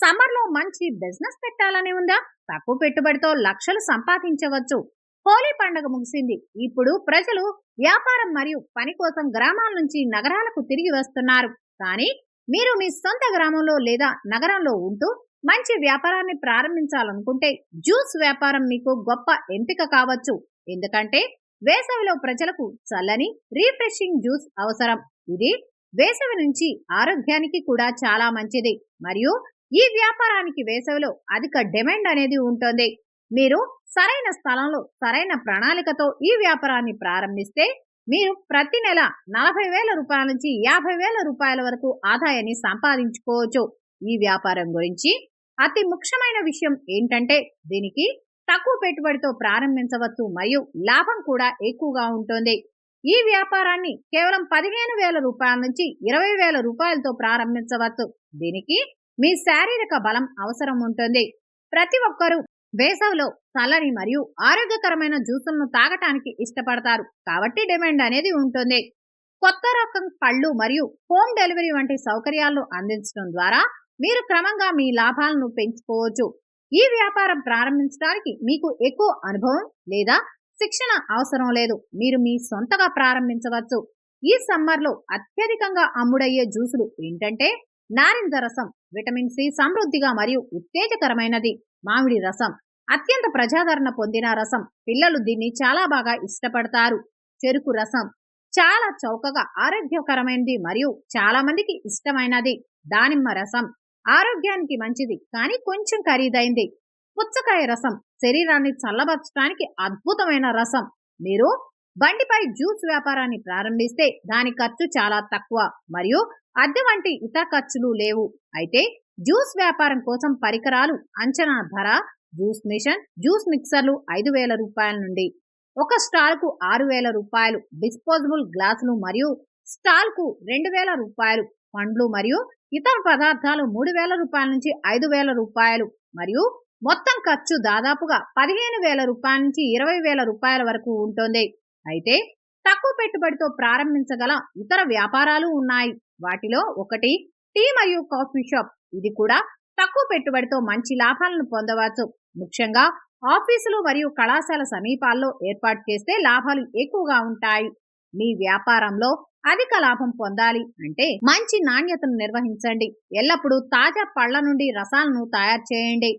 సమ్మర్లో మంచి బిజినెస్ పెట్టాలని ఉందా? తక్కువ పెట్టుబడితో లక్షలు సంపాదించవచ్చు. హోలీ పండుగ ముగిసింది. ఇప్పుడు ప్రజలు వ్యాపారం మరియు పని కోసం గ్రామాల నుంచి నగరాలకు తిరిగి వస్తున్నారు. కానీ మీరు మీ సొంత గ్రామంలో లేదా నగరంలో ఉంటూ మంచి వ్యాపారాన్ని ప్రారంభించాలనుకుంటే జ్యూస్ వ్యాపారం మీకు గొప్ప ఎంపిక కావచ్చు. ఎందుకంటే వేసవిలో ప్రజలకు చల్లని రీఫ్రెషింగ్ జ్యూస్ అవసరం. ఇది వేసవి నుంచి ఆరోగ్యానికి కూడా చాలా మంచిది. మరియు ఈ వ్యాపారానికి వేసవిలో అధిక డిమాండ్ అనేది ఉంటుంది. మీరు సరైన స్థలంలో సరైన ప్రణాళికతో ఈ వ్యాపారాన్ని ప్రారంభిస్తే మీరు ప్రతి నెల నలభై వేల రూపాయల నుంచి యాభై వేల రూపాయల వరకు ఆదాయాన్ని సంపాదించుకోవచ్చు. ఈ వ్యాపారం గురించి అతి ముఖ్యమైన విషయం ఏంటంటే దీనికి తక్కువ పెట్టుబడితో ప్రారంభించవచ్చు మరియు లాభం కూడా ఎక్కువగా ఉంటుంది. ఈ వ్యాపారాన్ని కేవలం పదిహేను వేల రూపాయల నుంచి ఇరవై వేల రూపాయలతో ప్రారంభించవచ్చు. దీనికి మీ శారీరక బలం అవసరం ఉంటుంది. ప్రతి ఒక్కరూ వేసవిలో చల్లని మరియు ఆరోగ్యకరమైన జ్యూసులను తాగటానికి ఇష్టపడతారు. కాబట్టి డిమాండ్ అనేది ఉంటుంది. కొత్త రకం పళ్ళు మరియు హోమ్ డెలివరీ వంటి సౌకర్యాలను అందించడం ద్వారా మీరు క్రమంగా మీ లాభాలను పెంచుకోవచ్చు. ఈ వ్యాపారం ప్రారంభించడానికి మీకు ఎక్కువ అనుభవం లేదా శిక్షణ అవసరం లేదు. మీరు మీ సొంతగా ప్రారంభించవచ్చు. ఈ సమ్మర్లో అత్యధికంగా అమ్ముడయ్యే జ్యూసులు ఏంటంటే నారింజ రసం విటమిన్ సి సమృద్ధిగా మరియు ఉత్తేజకరమైనది. మామిడి రసం అత్యంత ప్రజాదరణ పొందిన రసం. పిల్లలు దీన్ని చాలా బాగా ఇష్టపడతారు. చెరుకు రసం చాలా చౌకగా ఆరోగ్యకరమైనది మరియు చాలా మందికి ఇష్టమైనది. దానిమ్మ రసం ఆరోగ్యానికి మంచిది కానీ కొంచెం ఖరీదైంది. పుచ్చకాయ రసం శరీరాన్ని చల్లబరచడానికి అద్భుతమైన రసం. మీరు బండిపై జ్యూస్ వ్యాపారాన్ని ప్రారంభిస్తే దాని ఖర్చు చాలా తక్కువ. మరియు అద్దె వంటి ఇతర ఖర్చులు లేవు. అయితే జ్యూస్ వ్యాపారం కోసం పరికరాలు అంచనా ధర జ్యూస్ మిషన్ జ్యూస్ మిక్సర్లు ఐదు వేల రూపాయల నుండి ఒక స్టాల్కు ఆరు వేల రూపాయలు డిస్పోజబుల్ గ్లాసులు మరియు స్టాల్కు రెండు వేల రూపాయలు పండ్లు మరియు ఇతర పదార్థాలు మూడు వేల రూపాయల నుంచి ఐదు వేల రూపాయలు మరియు మొత్తం ఖర్చు దాదాపుగా పదిహేను వేల రూపాయల నుంచి ఇరవై వేల రూపాయల వరకు ఉంటుంది. అయితే తక్కువ పెట్టుబడితో ప్రారంభించగల ఇతర వ్యాపారాలు ఉన్నాయి. వాటిలో ఒకటి టీ మరియు కాఫీ షాప్. ఇది కూడా తక్కువ పెట్టుబడితో మంచి లాభాలను పొందవచ్చు. ముఖ్యంగా ఆఫీసులు మరియు కళాశాల సమీపాల్లో ఏర్పాటు చేస్తే లాభాలు ఎక్కువగా ఉంటాయి. మీ వ్యాపారంలో అధిక లాభం పొందాలి అంటే మంచి నాణ్యతను నిర్వహించండి. ఎల్లప్పుడూ తాజా పళ్ళ నుండి రసాలను తయారు చేయండి.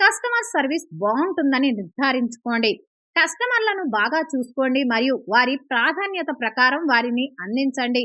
కస్టమర్ సర్వీస్ బాగుంటుందని నిర్ధారించుకోండి. కస్టమర్లను బాగా చూసుకోండి మరియు వారి ప్రాధాన్యత ప్రకారం వారిని అందించండి.